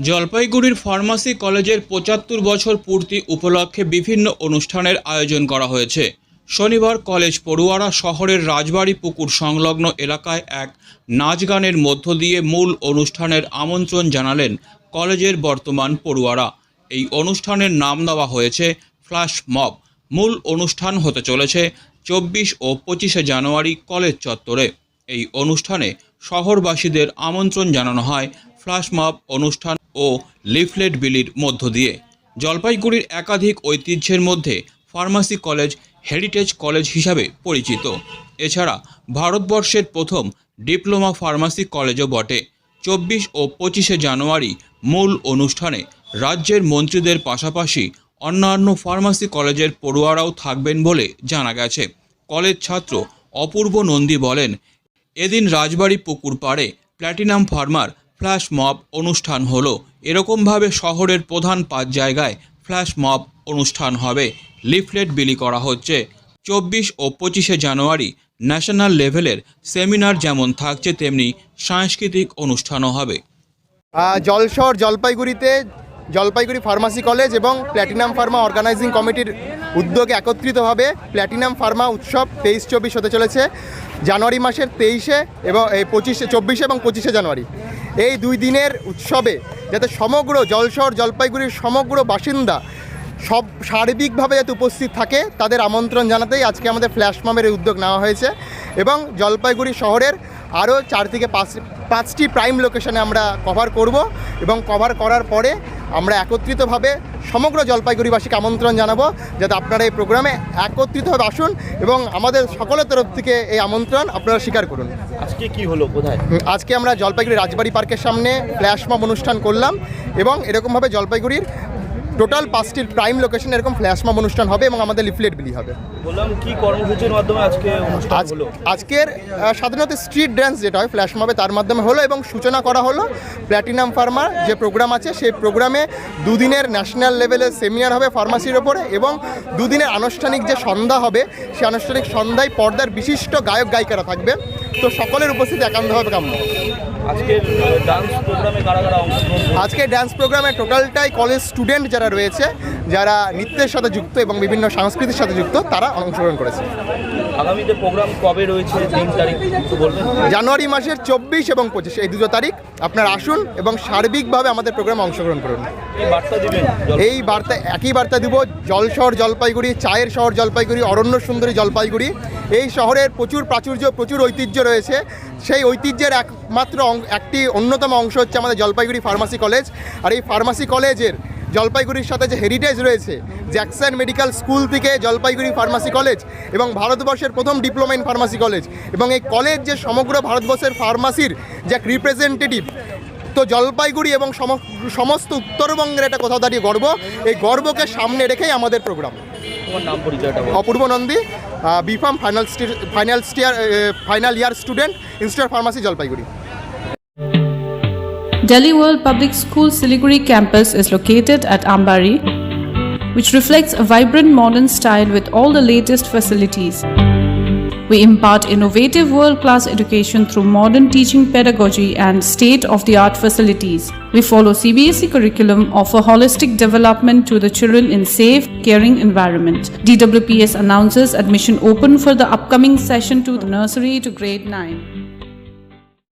জলপাইগুড়ির ফার্মাসি কলেজের পঁচাত্তর বছর পূর্তি উপলক্ষে বিভিন্ন অনুষ্ঠানের আয়োজন করা হয়েছে। শনিবার কলেজ পড়ুয়ারা শহরের রাজবাড়ি পুকুর সংলগ্ন এলাকায় এক নাচ গানের মধ্য দিয়ে মূল অনুষ্ঠানের আমন্ত্রণ জানালেন কলেজের বর্তমান পড়ুয়ারা। এই অনুষ্ঠানের নাম দেওয়া হয়েছে ফ্ল্যাশ মব। মূল অনুষ্ঠান হতে চলেছে চব্বিশ ও পঁচিশে জানুয়ারি কলেজ চত্বরে। এই অনুষ্ঠানে শহরবাসীদের আমন্ত্রণ জানানো হয় ফ্ল্যাশ মব অনুষ্ঠান ও লিফলেট বিলির মধ্য দিয়ে। জলপাইগুড়ির একাধিক ঐতিহ্যের মধ্যে ফার্মাসি কলেজ, হেরিটেজ কলেজ হিসাবে পরিচিত। এছাড়া ভারতবর্ষের প্রথম ডিপ্লোমা ফার্মাসি কলেজও বটে। চব্বিশ ও পঁচিশে জানুয়ারি মূল অনুষ্ঠানে রাজ্যের মন্ত্রীদের পাশাপাশি অন্যান্য ফার্মাসি কলেজের পড়ুয়ারাও থাকবেন বলে জানা গেছে। কলেজ ছাত্র অপূর্ব নন্দী বলেন, এদিন রাজবাড়ি পুকুর পাড়ে প্ল্যাটিনাম ফার্মার ফ্ল্যাশ মব অনুষ্ঠান হলো। এরকমভাবে শহরের প্রধান পাঁচ জায়গায় ফ্ল্যাশ মব অনুষ্ঠান হবে। লিফলেট বিলি করা হচ্ছে। চব্বিশ ও পঁচিশে জানুয়ারি ন্যাশনাল লেভেলের সেমিনার যেমন থাকছে, তেমনি সাংস্কৃতিক অনুষ্ঠানও হবে। জলসর জলপাইগুড়িতে জলপাইগুড়ি ফার্মাসি কলেজ এবং প্ল্যাটিনাম ফার্মা অর্গানাইজিং কমিটির উদ্যোগে একত্রিতভাবে প্ল্যাটিনাম ফার্মা উৎসব তেইশ চব্বিশ হতে চলেছে, জানুয়ারি মাসের তেইশে এবং পঁচিশে, চব্বিশে এবং পঁচিশে জানুয়ারি। এই দুই দিনের উৎসবে যাতে সমগ্র জলশহর, জলপাইগুড়ির সমগ্র বাসিন্দা সব সার্বিকভাবে যাতে উপস্থিত থাকে, তাদের আমন্ত্রণ জানাতেই আজকে আমাদের ফ্ল্যাশ এই উদ্যোগ নেওয়া হয়েছে এবং জলপাইগুড়ি শহরের আরও চার থেকে পাঁচ পাঁচটি প্রাইম লোকেশনে আমরা কভার করব এবং কভার করার পরে আমরা একত্রিতভাবে সমগ্র জলপাইগুড়িবাসীকে আমন্ত্রণ জানাব যাতে আপনারা এই প্রোগ্রামে একত্রিতভাবে আসুন এবং আমাদের সকলের তরফ থেকে এই আমন্ত্রণ আপনারা স্বীকার করুন। আজকে কি হলো কোথায়? আজকে আমরা জলপাইগুড়ি রাজবাড়ি পার্কের সামনে ফ্ল্যাশ মব অনুষ্ঠান করলাম এবং এরকমভাবে জলপাইগুড়ির টোটাল পাঁচটির প্রাইম লোকেশনে এরকম ফ্ল্যাশ মব অনুষ্ঠান হবে এবং আমাদের লিফলেট বিলি হবে। বললাম কি কর্মসূচির মাধ্যমে আজকে অনুষ্ঠান হলো? আজকের সাধারণত স্ট্রিট ড্যান্স যেটা হয় ফ্ল্যাশ মবে তার মাধ্যমে হলো এবং সূচনা করা হলো প্ল্যাটিনাম ফার্মার যে প্রোগ্রাম আছে সেই প্রোগ্রামে দুদিনের ন্যাশনাল লেভেলের সেমিনার হবে ফার্মাসির ওপরে এবং দুদিনের আনুষ্ঠানিক যে সন্ধ্যা হবে সেই আনুষ্ঠানিক সন্ধ্যায় পর্দার বিশিষ্ট গায়ক গায়িকারা থাকবে। তো সকলের উপস্থিতি একান্তভাবে কাম্য। আজকের ডান্স প্রোগ্রামে কারা কারা অংশগ্রহণ আজকে ড্যান্স প্রোগ্রামে টোটালটাই কলেজ স্টুডেন্ট যারা রয়েছে যারা নৃত্যের সাথে যুক্ত এবং বিভিন্ন সংস্কৃতির সাথে যুক্ত তারা অংশগ্রহণ করেছে। আগামীতে প্রোগ্রাম কবে রয়েছে? দিন তারিখ বলবেন? জানুয়ারি মাসের চব্বিশ এবং পঁচিশ এই দুটো তারিখ। আপনারা আসুন এবং সার্বিকভাবে আমাদের প্রোগ্রামে অংশগ্রহণ করুন। বার্তা এই বার্তা একই বার্তা দিব জল শহর জলপাইগুড়ি চায়ের শহর জলপাইগুড়ি অরণ্য সুন্দরী জলপাইগুড়ি। এই শহরের প্রচুর প্রাচুর্য প্রচুর ঐতিহ্য রয়েছে। সেই ঐতিহ্যের একমাত্র অং- একটি অন্যতম অংশ হচ্ছে আমাদের জলপাইগুড়ি ফার্মাসি কলেজ। আর এই ফার্মাসি কলেজের জলপাইগুড়ির সাথে যে হেরিটেজ রয়েছে জ্যাকসন মেডিকেল স্কুল থেকে জলপাইগুড়ি ফার্মাসি কলেজ এবং ভারতবর্ষের প্রথম ডিপ্লোমা ইন ফার্মাসি কলেজ এবং এই কলেজ যে সমগ্র ভারতবর্ষের ফার্মাসির যে এক রিপ্রেজেন্টেটিভ তো জলপাইগুড়ি এবং সম- সমস্ত উত্তরবঙ্গের একটা কোথাও দাঁড়িয়ে গর্ব এই গর্বকে সামনে রেখেই আমাদের programme Apurba Nandi B Pharm final final stair final year student institute pharmacy Jalpaiguri. Delhi World Public School Siliguri campus is located at Ambari, which reflects a vibrant modern style with all the latest facilities. We impart innovative world class education through modern teaching pedagogy and state of the art facilities. We follow CBSE curriculum, offer holistic development to the children in safe, caring environment. DWPS announces admission open for the upcoming session to the nursery to grade 9.